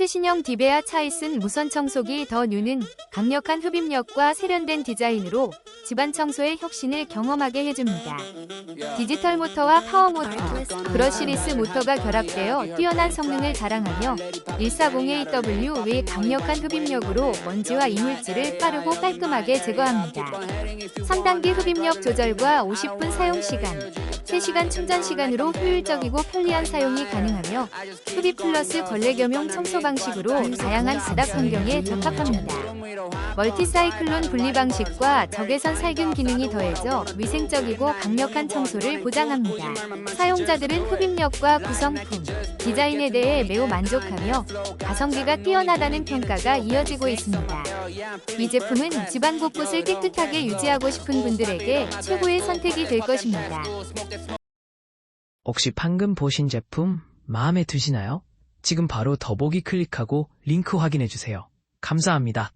최신형 디베아 차이슨 무선 청소기 더 뉴는 강력한 흡입력과 세련된 디자인으로 집안 청소의 혁신을 경험하게 해줍니다. 디지털 모터와 파워 모터, 브러시리스 모터가 결합되어 뛰어난 성능을 자랑하며 140AW 외 강력한 흡입력으로 먼지와 이물질을 빠르고 깔끔하게 제거합니다. 3단계 흡입력 조절과 50분 사용 시간, 3시간 충전 시간으로 효율적이고 편리한 사용이 가능하며 흡입 플러스 걸레 겸용 청소 방식으로 다양한 바닥 환경에 적합합니다. 멀티사이클론 분리 방식과 적외선 살균 기능이 더해져 위생적이고 강력한 청소를 보장합니다. 사용자들은 흡입력과 구성품, 디자인에 대해 매우 만족하며 가성비가 뛰어나다는 평가가 이어지고 있습니다. 이 제품은 집안 곳곳을 깨끗하게 유지하고 싶은 분들에게 최고의 선택이 될 것입니다. 혹시 방금 보신 제품 마음에 드시나요? 지금 바로 더보기 클릭하고 링크 확인해 주세요. 감사합니다.